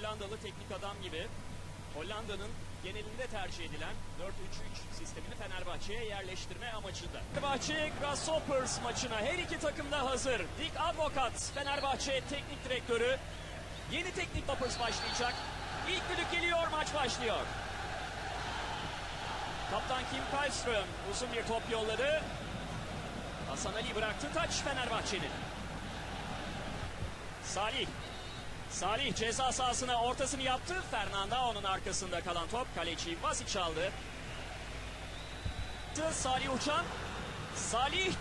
Hollandalı teknik adam gibi Hollanda'nın genelinde tercih edilen 4-3-3 sistemini Fenerbahçe'ye yerleştirme amacında. Fenerbahçe Grasshoppers maçına her iki takım da hazır. Dick Advokat Fenerbahçe teknik direktörü. Yeni teknik Hoppers başlayacak. İlk düdük geliyor maç başlıyor. Kaptan Kim Kallström uzun bir top yolladı. Hasan Ali bıraktı taç Fenerbahçe'nin. Salih. Salih ceza sahasına ortasını yaptı. Fernandao'nun arkasında kalan top. Kaleci Vasic aldı. Salih Uçan. Salih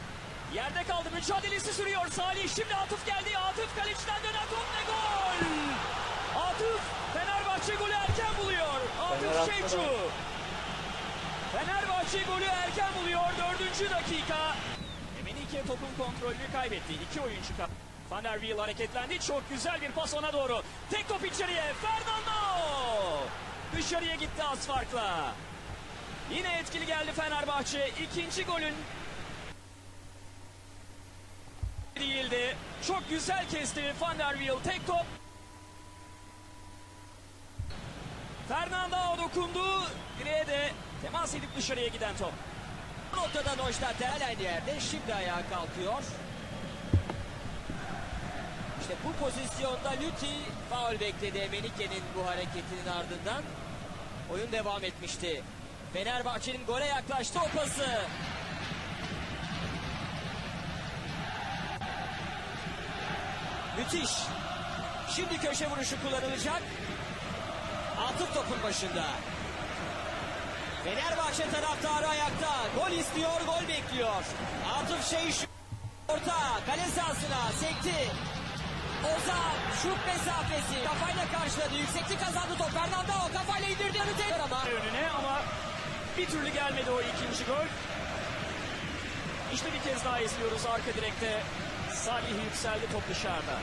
yerde kaldı. Mücadelesi sürüyor. Salih şimdi Atıf geldi. Atıf kaleciden dönen top ve gol. Atıf Fenerbahçe golü erken buluyor. Atıf Şevcu. Fenerbahçe golü erken buluyor. Dördüncü dakika. Emenike topun kontrolünü kaybetti. İki oyuncu kap. Van der Wiel hareketlendi. Çok güzel bir pas ona doğru. Tek top içeriye. Fernando. Dışarıya gitti az farkla. Yine etkili geldi Fenerbahçe. İkinci golün değildi. Çok güzel kesti Van der Wiel. Tek top. Fernando dokundu. Direğe de temas edip dışarıya giden top. Noktada Neustadter aynı yerde şimdi ayağa kalkıyor. İşte bu pozisyonda Lüti faul bekledi Emenike'nin bu hareketinin ardından. Oyun devam etmişti. Fenerbahçe'nin gole yaklaştı o pası. Müthiş. Şimdi köşe vuruşu kullanılacak. Atıf topun başında. Fenerbahçe taraftarı ayakta. Gol istiyor, gol bekliyor. Atıf şey şu. Orta, kale sahasına sekti. Ozan, şut mesafesi. Kafayla karşıladı. Yükseklik kazandı top. Fernando kafayla indirdi. Tekrar ama. önüne ama bir türlü gelmedi o ikinci gol. İşte bir kez daha izliyoruz arka direkte. Salih yükseldi top dışarıda.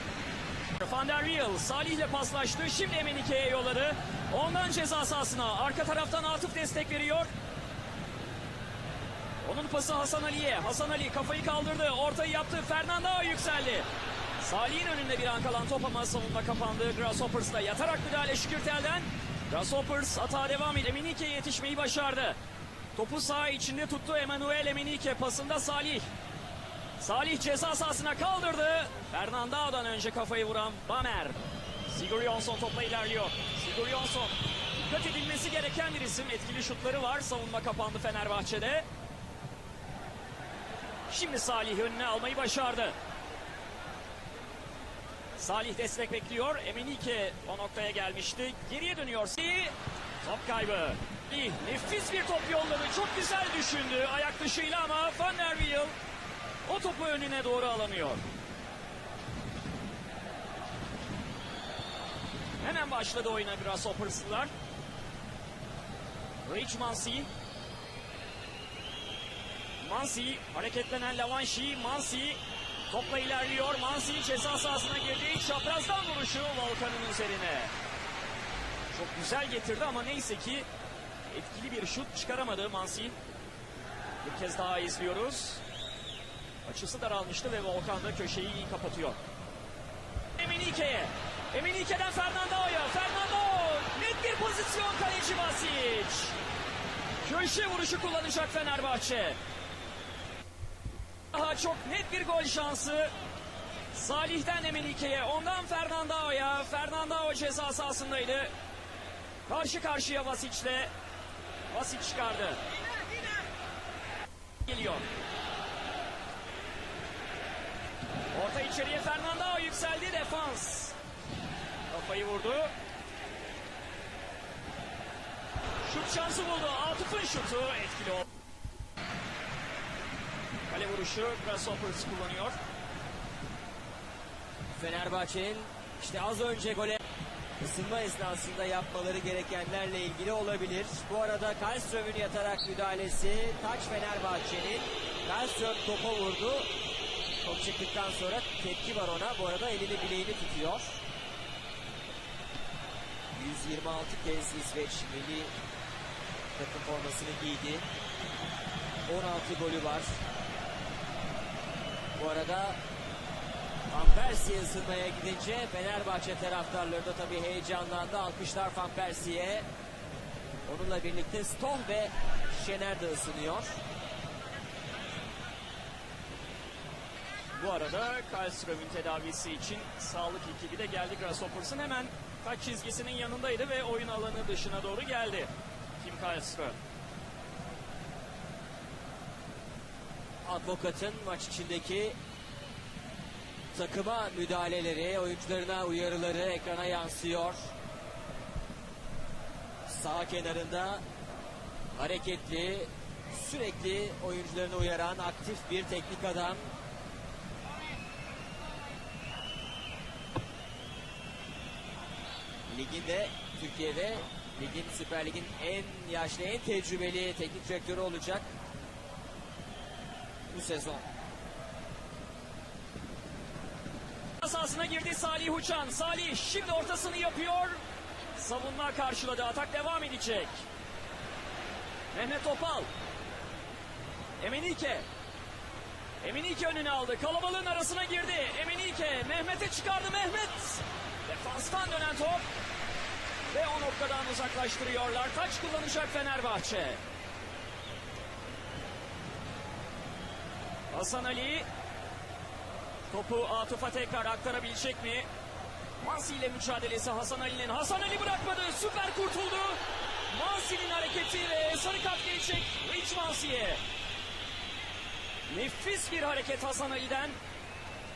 Van der Wiel Salih ile paslaştı. Şimdi Emenike'ye yolladı. Ondan ceza sahasına. Arka taraftan Atıf destek veriyor. Onun pası Hasan Ali'ye. Hasan Ali kafayı kaldırdı. Ortayı yaptı. Fernando yükseldi. Salih'in önünde bir an kalan top ama savunma kapandı. Grasshoppers'la yatarak müdahale Şükürtel'den. Grasshoppers hata devam ediyor. Emenike'ye yetişmeyi başardı. Topu sağ içinde tuttu Emanuel Emenike. Pasında Salih. Salih ceza sahasına kaldırdı. Fernando'dan önce kafayı vuran Bamer. Sigurjonsson topla ilerliyor. Sigurjonsson dikkat edilmesi gereken bir isim. Etkili şutları var. Savunma kapandı Fenerbahçe'de. Şimdi Salih önüne almayı başardı. Salih destek bekliyor. Emenike o noktaya gelmişti. Geriye dönüyor. Top kaybı. İyi, nefis bir top yolladı. Çok güzel düşündü ayak dışıyla ama Van der Wiel o topu önüne doğru alamıyor. Hemen başladı oyuna Grasshoppers'lılar. Rich Mansi. Mansi hareketlenen Lavanşi. Mansi topla ilerliyor. Mansi ceza sahasına girdi. Çaprazdan vuruşu Volkan'ın üzerine. Çok güzel getirdi ama neyse ki etkili bir şut çıkaramadı Mansi. Bir kez daha izliyoruz. Açısı daralmıştı ve Volkan da köşeyi iyi kapatıyor. Emenike'ye. Emenike'den Fernando'ya. Fernando net bir pozisyon kaleci Vasic. Köşe vuruşu kullanacak Fenerbahçe. Daha çok net bir gol şansı. Salih'ten Emenike'ye, ondan Fernando'ya. Fernando ceza sahasındaydı. Karşı karşıya Vasic'le. Vasic çıkardı. Geliyor. Orta içeriye Fernando yükseldi defans. Kafayı vurdu. Şut şansı buldu. Atıf'ın şutu etkili oldu. Vuruşu Grasshoppers kullanıyor. Fenerbahçe'nin işte az önce gole ısınma esnasında yapmaları gerekenlerle ilgili olabilir. Bu arada Kallström'ün yatarak müdahalesi taç Fenerbahçe'nin. Kallström topa vurdu. Top çıktıktan sonra tepki var ona. Bu arada elini bileğini tutuyor. 126 kez İsveç milli takım formasını giydi. 16 golü var. Bu arada Van Persie ısınmaya gidince Fenerbahçe taraftarları da tabii heyecanlandı. Alkışlar Van Persie'ye. Onunla birlikte Stoh ve Şener de ısınıyor. Bu arada Karlström'ün tedavisi için sağlık ekibi de geldi. Grasshoppers'ın hemen taç çizgisinin yanındaydı ve oyun alanı dışına doğru geldi. Kim Karlström. Advokatın maç içindeki takıma müdahaleleri, oyuncularına uyarıları ekrana yansıyor. Sağ kenarında hareketli, sürekli oyuncularını uyaran aktif bir teknik adam. Liginde Türkiye'de ligin Süper Lig'in en yaşlı, en tecrübeli teknik direktörü olacak bu sezon. sahasına girdi Salih Uçan. Salih şimdi ortasını yapıyor. Savunma karşıladı. Atak devam edecek. Mehmet Topal. Emenike. Emenike önüne aldı. Kalabalığın arasına girdi. Emenike Mehmet'e çıkardı Mehmet. Defanstan dönen top. Ve o noktadan uzaklaştırıyorlar. Taç kullanacak Fenerbahçe. Hasan Ali Topu Atıf'a tekrar aktarabilecek mi? Mansi ile mücadelesi Hasan Ali'nin. Hasan Ali bırakmadı. Süper kurtuldu. Mansi'nin hareketi ve sarı kart gelecek Rich Mansi'ye. Nefis bir hareket Hasan Ali'den.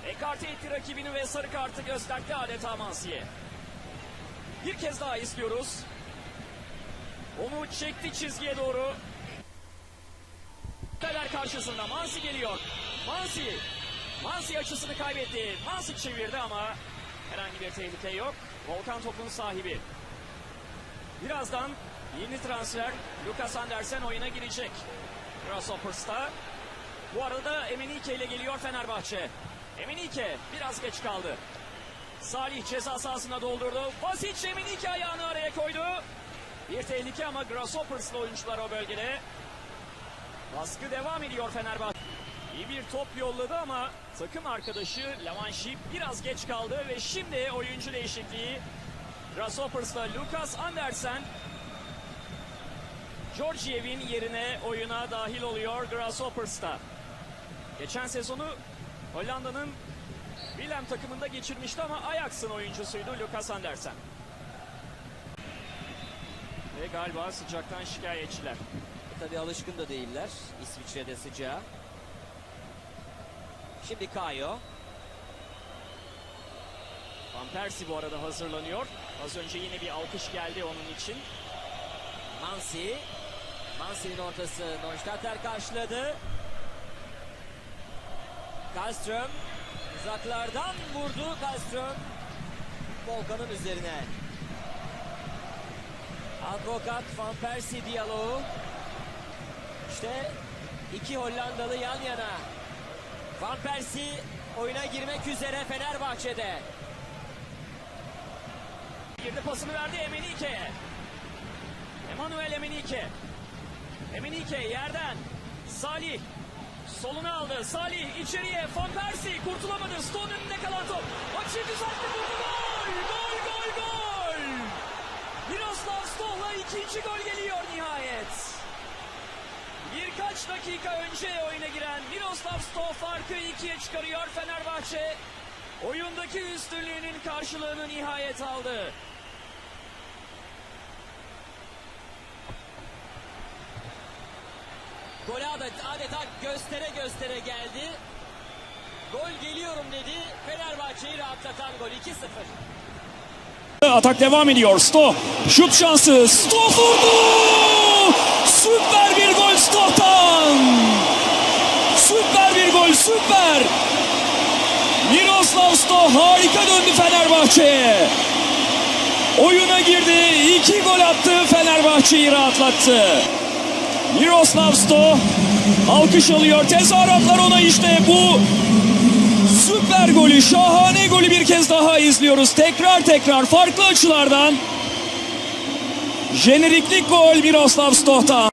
Ekarte etti rakibini ve sarı kartı gösterdi adeta Mansi'ye. Bir kez daha izliyoruz. Onu çekti çizgiye doğru. Fener karşısında Mansi geliyor. Mansi Mansi açısını kaybetti. Mansi çevirdi ama herhangi bir tehlike yok. Volkan topun sahibi. Birazdan yeni transfer Lucas Andersen oyuna girecek. Grasshoppers'ta. Bu arada Emenike ile geliyor Fenerbahçe. Emenike biraz geç kaldı. Salih ceza sahasına doldurdu. Basic Emenike ayağını araya koydu. Bir tehlike ama Grasshoppers'lı oyuncular o bölgede. Baskı devam ediyor Fenerbahçe. İyi bir top yolladı ama takım arkadaşı Lavanşi biraz geç kaldı ve şimdi oyuncu değişikliği Grasshoppers'ta Lucas Andersen Georgiev'in yerine oyuna dahil oluyor Grasshoppers'ta. Geçen sezonu Hollanda'nın Willem takımında geçirmişti ama Ajax'ın oyuncusuydu Lucas Andersen. Ve galiba sıcaktan şikayetçiler. Tabii alışkın da değiller İsviçre'de sıcağa. Şimdi Kayo. Van Persie bu arada hazırlanıyor. Az önce yine bir alkış geldi onun için. Mansi. Mansi'nin ortası Neustadter karşıladı. Kallström uzaklardan vurdu Kallström. Volkan'ın üzerine. Advokat Van Persie diyaloğu. İşte iki Hollandalı yan yana. Van Persie oyuna girmek üzere Fenerbahçe'de. Girdi pasını verdi Emenike'ye. Emanuel Emenike. Emenike yerden. Salih. Soluna aldı. Salih içeriye. Van Persie kurtulamadı. Stone önünde kalan top. Açı düzeltti vurdu. Gol! Gol! Gol! Gol! Miroslav Stoh'la ikinci gol geliyor nihayet. Birkaç dakika önce oyuna giren Miroslav Stoh farkı ikiye çıkarıyor Fenerbahçe. Oyundaki üstünlüğünün karşılığını nihayet aldı. Gole adeta, adeta göstere göstere geldi. Gol geliyorum dedi. Fenerbahçe'yi rahatlatan gol 2-0. Atak devam ediyor. Sto. Şut şansı. Sto vurdu. Süper bir gol Sto'tan. Süper bir gol. Süper. Miroslav Sto harika döndü Fenerbahçe'ye. Oyuna girdi. iki gol attı. Fenerbahçe'yi rahatlattı. Miroslav Sto alkış alıyor. Tezahüratlar ona işte bu Süper golü, şahane golü bir kez daha izliyoruz. Tekrar tekrar farklı açılardan. Jeneriklik gol Miroslav Stoh'tan.